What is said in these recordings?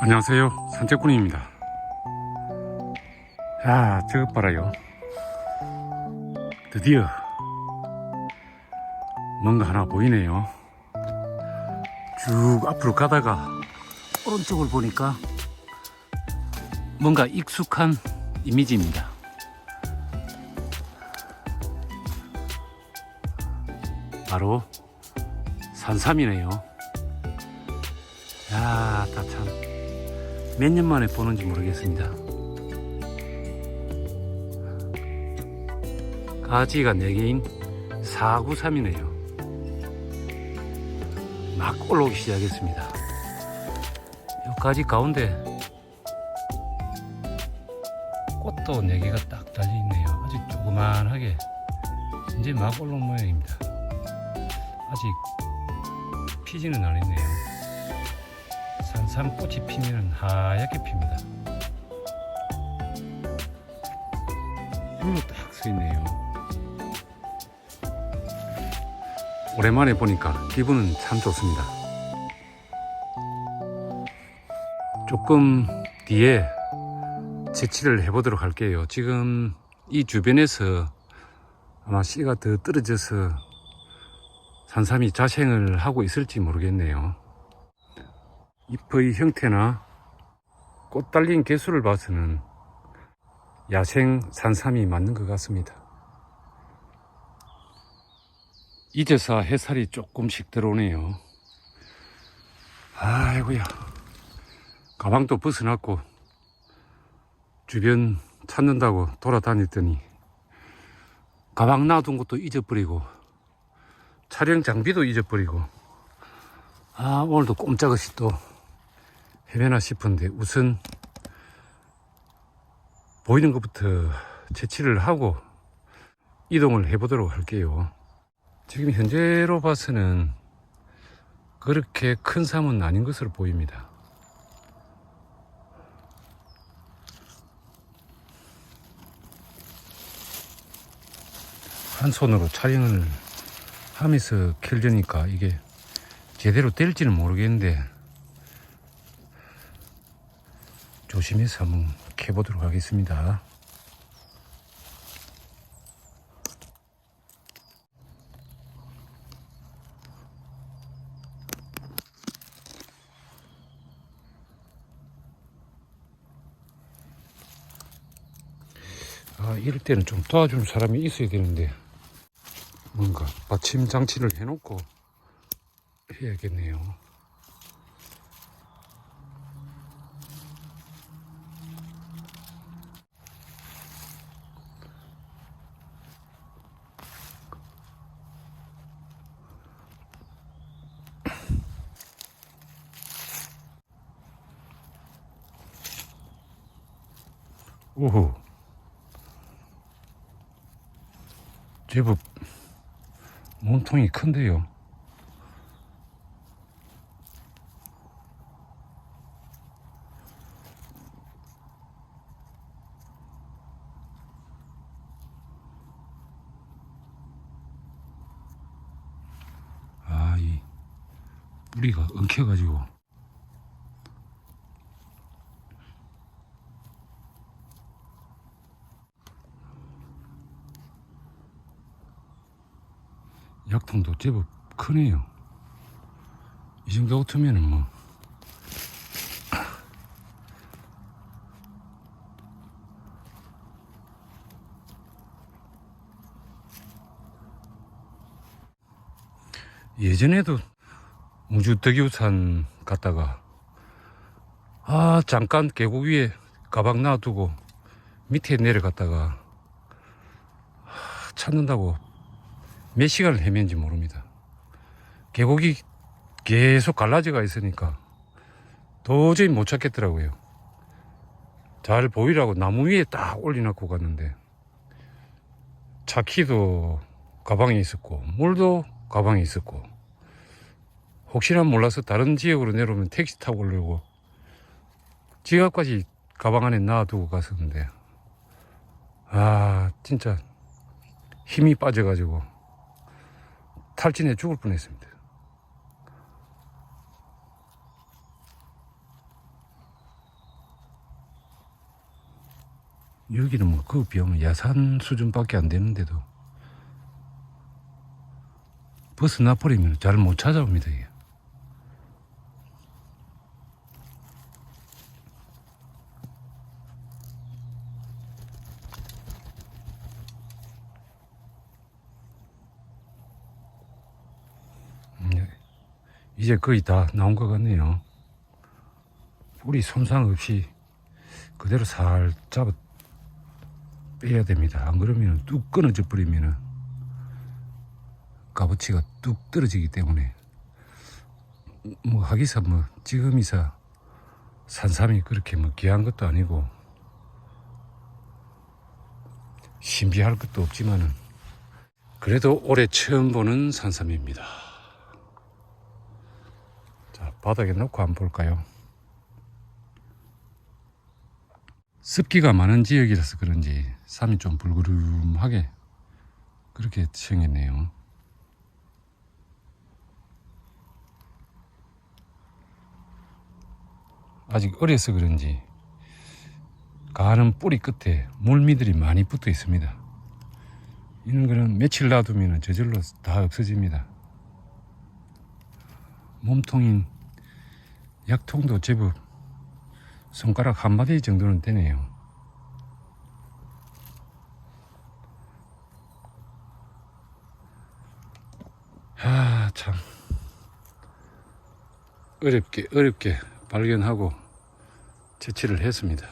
안녕하세요. 산책꾼입니다. 야 저것 봐라요. 드디어 뭔가 하나 보이네요. 쭉 앞으로 가다가 오른쪽을 보니까 뭔가 익숙한 이미지입니다. 바로 산삼이네요. 야, 다 참. 몇 년 만에 보는지 모르겠습니다. 가지가 4개인 493이네요. 막 올라오기 시작했습니다. 이 가지 가운데 꽃도 4개가 딱 달려있네요. 아직 조그만하게 이제 막 올라온 모양입니다. 아직 피지는 않았네요. 산삼꽃이 피면 하얗게 핍니다. 흙로 딱 서있네요. 오랜만에 보니까 기분은 참 좋습니다. 조금 뒤에 채취를 해보도록 할게요. 지금 이 주변에서 아마 씨가 더 떨어져서 산삼이 자생을 하고 있을지 모르겠네요. 잎의 형태나 꽃 달린 개수를 봐서는 야생 산삼이 맞는 것 같습니다. 이제서 햇살이 조금씩 들어오네요. 아이고야. 가방도 벗어났고 주변 찾는다고 돌아다녔더니 가방 놔둔 것도 잊어버리고 촬영 장비도 잊어버리고 아 오늘도 꼼짝없이 또 헤매나 싶은데 우선 보이는 것부터 채취를 하고 이동을 해 보도록 할게요. 지금 현재로 봐서는 그렇게 큰 삶은 아닌 것으로 보입니다. 한 손으로 촬영을 하면서 켜려니까 이게 제대로 될지는 모르겠는데 조심해서 한번 캐보도록 하겠습니다. 아, 이럴 때는 좀 도와줄 사람이 있어야 되는데 뭔가 받침 장치를 해놓고 해야겠네요. 오호. 제법 몸통이 큰데요. 아, 이 뿌리가 엉켜가지고 약통도 제법 크네요. 이 정도 같으면은 뭐 예전에도 무주 덕유산 갔다가 아 잠깐 계곡 위에 가방 놔두고 밑에 내려갔다가 하, 찾는다고 몇 시간을 헤맨지 모릅니다. 계곡이 계속 갈라져가 있으니까 도저히 못 찾겠더라고요. 잘 보이라고 나무 위에 딱 올려놓고 갔는데 차 키도 가방에 있었고 물도 가방에 있었고 혹시나 몰라서 다른 지역으로 내려오면 택시 타고 오려고 지갑까지 가방 안에 놔두고 갔었는데 아 진짜 힘이 빠져가지고 탈진해 죽을 뻔했습니다. 여기는 뭐 그 비용은 야산 수준밖에 안 되는데도 버스 나버리면 잘 못 찾아옵니다. 이게. 이제 거의 다 나온 것 같네요. 뿌리 손상 없이 그대로 살 잡아 빼야 됩니다. 안 그러면 뚝 끊어져 버리면은 값어치가 뚝 떨어지기 때문에 뭐 하기사 뭐 지금이사 산삼이 그렇게 뭐 귀한 것도 아니고 신비할 것도 없지만은 그래도 올해 처음 보는 산삼입니다. 자 바닥에 놓고 한번 볼까요? 습기가 많은 지역이라서 그런지 삶이 좀 불구름하게 그렇게 생겼네요. 아직 어려서 그런지 가는 뿌리 끝에 물미들이 많이 붙어 있습니다. 이런 거는 며칠 놔두면 저절로 다 없어집니다. 몸통인 약통도 제법 손가락 한 마디 정도는 되네요. 아, 참. 어렵게, 어렵게 발견하고 채취를 했습니다.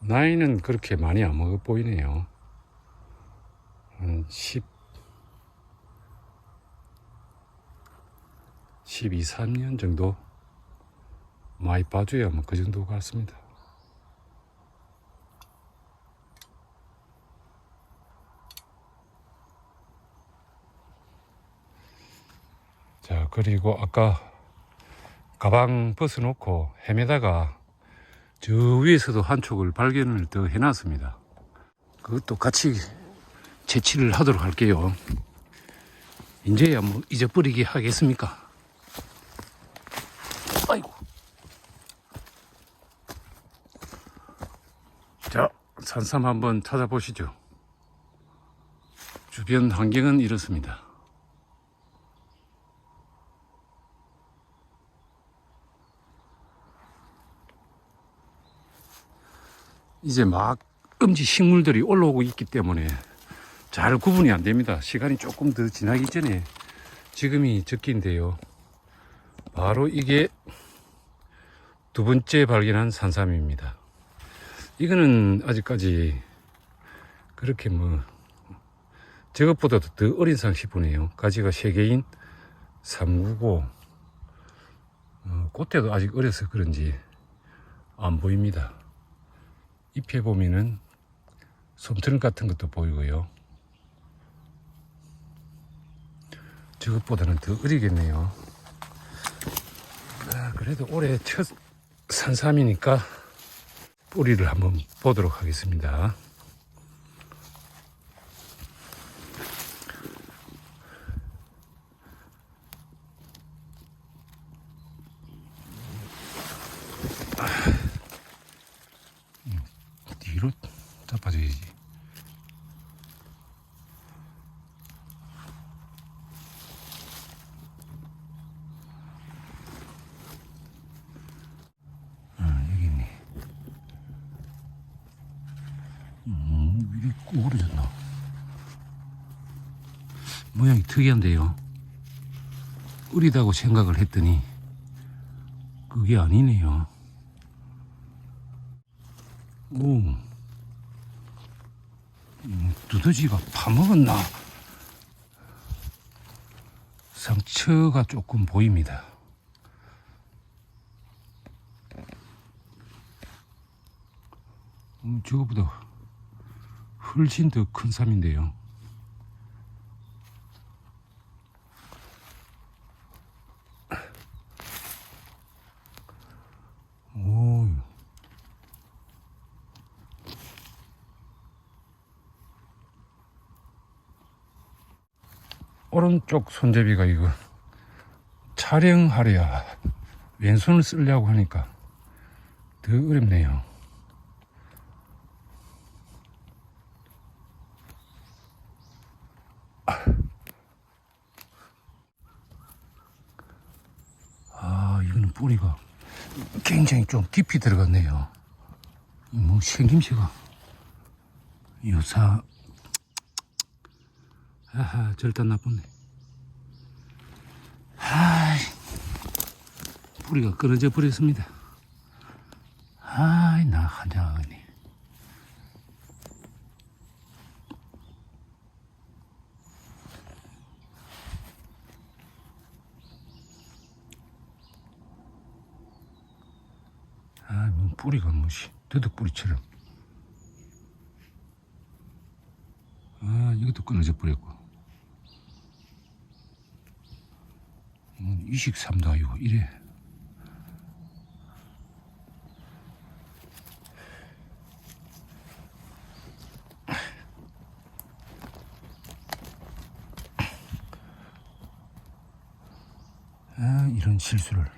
나이는 그렇게 많이 안 먹어 보이네요. 한 10, 12, 3년 정도 많이 봐줘야 뭐 그 정도 같습니다. 자, 그리고 아까 가방 벗어놓고 헤매다가 저 위에서도 한 촉을 발견을 더 해놨습니다. 그것도 같이 채취를 하도록 할게요. 이제야 뭐 잊어버리게 하겠습니까? 아이고. 자, 산삼 한번 찾아보시죠. 주변 환경은 이렇습니다. 이제 막 음지 식물들이 올라오고 있기 때문에 잘 구분이 안 됩니다. 시간이 조금 더 지나기 전에 지금이 적기인데요. 바로 이게 두 번째 발견한 산삼입니다. 이거는 아직까지 그렇게 뭐 저것보다도 더 어린 상 싶으네요. 가지가 세 개인 399. 어, 꽃대도 아직 어려서 그런지 안 보입니다. 잎에 보면은 솜털 같은 것도 보이고요. 저것보다는 더 어리겠네요. 아, 그래도 올해 첫 산삼이니까 뿌리를 한번 보도록 하겠습니다. 뒤로 잡아줘야지. 아, 여기 있네. 음, 이게 구부러졌나? 모양이 특이한데요. 으리다고 생각을 했더니 그게 아니네요. 오, 음, 두더지가 파먹었나? 상처가 조금 보입니다. 음, 저거보다 훨씬 더 큰 삶인데요. 오, 오른쪽 손잡이가 이거 촬영하랴 왼손을 쓰려고 하니까 더 어렵네요. 아, 이거는 뿌리가 굉장히 좀 깊이 들어갔네요. 뭐 생김새가 요사 아하 절단 나쁘네. 아이 뿌리가 끊어져 버렸습니다. 아이 나 한장하니. 아, 뭐 뿌리가 뭐시 더덕 뿌리처럼. 아, 이것도 끊어져 버렸고. 뭐 이식삼도 아니고 이래. 아, 이런 실수를.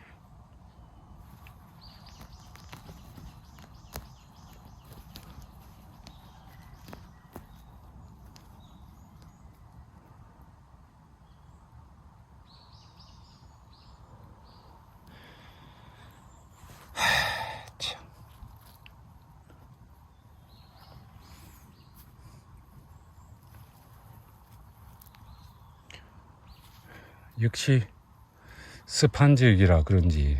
역시 습한 지역이라 그런지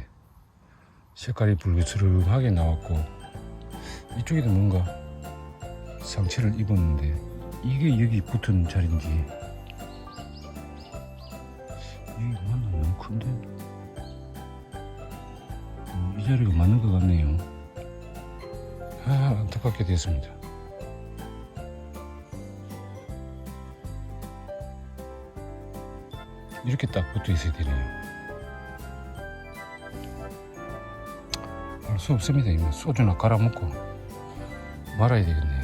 색깔이 붉으스름하게 나왔고 이쪽에도 뭔가 상처를 입었는데 이게 여기 붙은 자리인지. 이게 맞나 너무 큰데? 음, 이 자리가 맞는 것 같네요. 아 안타깝게 됐습니다 이렇게 딱 붙어 있어야 되네요 알수 없습니다. 이만 소주나 갈아 먹고 말아야 되겠네